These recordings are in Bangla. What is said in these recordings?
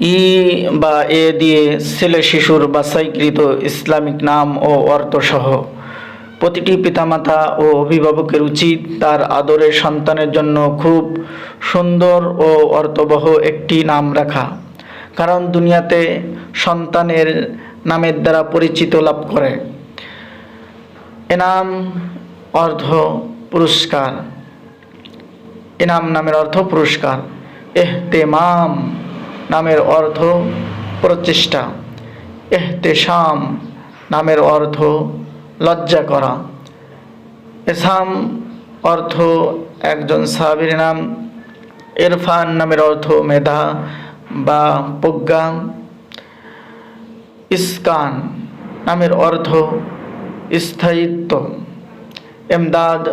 ই বা এ দিয়ে ছেলে শিশুর বাছাইকৃত ইসলামিক নাম ও অর্থসহ। প্রতিটি পিতামাতা ও অভিভাবকের উচিত তার আদরের সন্তানের জন্য খুব সুন্দর ও অর্থবহ একটি নাম রাখা। কারণ দুনিয়াতে সন্তানের নামের দ্বারা পরিচিত লাভ করে। এনাম অর্থ পুরস্কার। এনাম নামের অর্থ পুরস্কার। এহতেমাম। নামের অর্থ প্রচেষ্টা। এহতেশাম নামের অর্থ লজ্জা করা। এসাম অর্থ একজন সাহাবীর নাম। ইরফান নামের অর্থ মেধা বা প্রজ্ঞা। ইস্কান নামের অর্থ স্থায়িত্ব। এমদাদ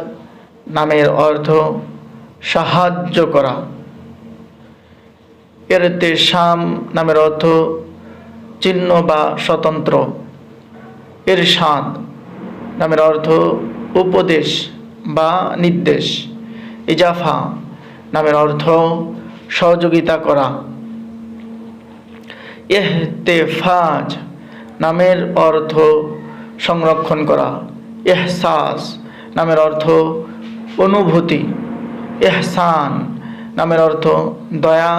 নামের অর্থ সাহায্য করা। এরতেশাম নামের অর্থ চিহ্ন বা স্বতন্ত্র। এরশাদ নামের অর্থ উপদেশ বা নির্দেশ। ইজাফা নামের অর্থ সহযোগিতা করা। এহতেফাজ নামের অর্থ সংরক্ষণ করা। এহসাস নামের অর্থ অনুভূতি। এহসান নামের অর্থ দয়া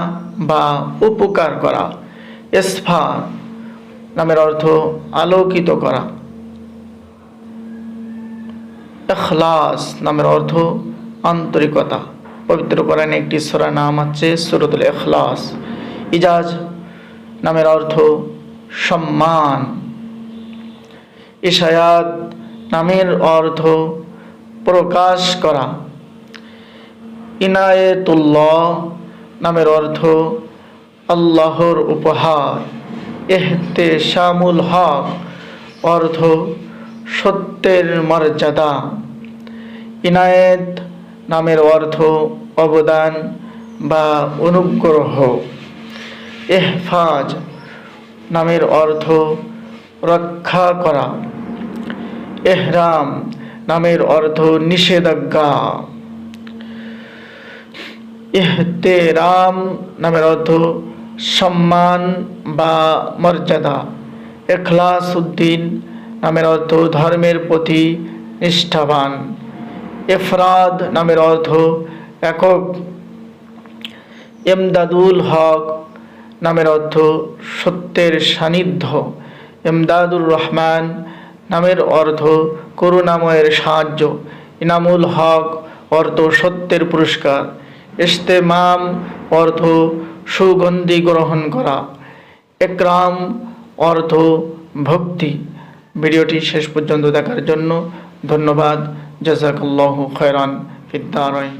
বা উপকার করা। এসফা নামের অর্থ আলোকিত করা। এখলাস নামের অর্থ আন্তরিকতা। পবিত্র কোরআনে একটি সোরা নাম আছে সুরতুল এখলাস ইজাজ নামের অর্থ সম্মান। ইশায়াত নামের অর্থ প্রকাশ করা। ইনায়েতুল্লাহ নামের অর্থ আল্লাহর উপহার। এহতে শামুল হক, অর্থ সত্যের মর্যাদা। ইনায়েত নামের অর্থ অবদান বা অনুগ্রহ। এহফাজ নামের অর্থ রক্ষা করা। এহরাম নামের অর্থ নিষেধাজ্ঞা। ইহতেরাম নামের অর্থ সম্মান বা মর্যাদা। এখলাস উদ্দিন নামের অর্থ ধর্মের প্রতি নিষ্ঠাবান। এফরাদ নামের অর্থ একক। এমদাদুল হক নামের অর্থ সত্যের সান্নিধ্য। এমদাদুর রহমান নামের অর্থ করুণাময়ের সাহায্য। ইনামুল হক অর্থ সত্যের পুরস্কার। ইস্তেমাম অর্থ সুগন্ধি গ্রহণ করা। একরাম অর্থ ভক্তি। ভিডিওটি শেষ পর্যন্ত দেখার জন্য ধন্যবাদ। জাজাকাল্লাহ খয়রান ফিদ্দারাইন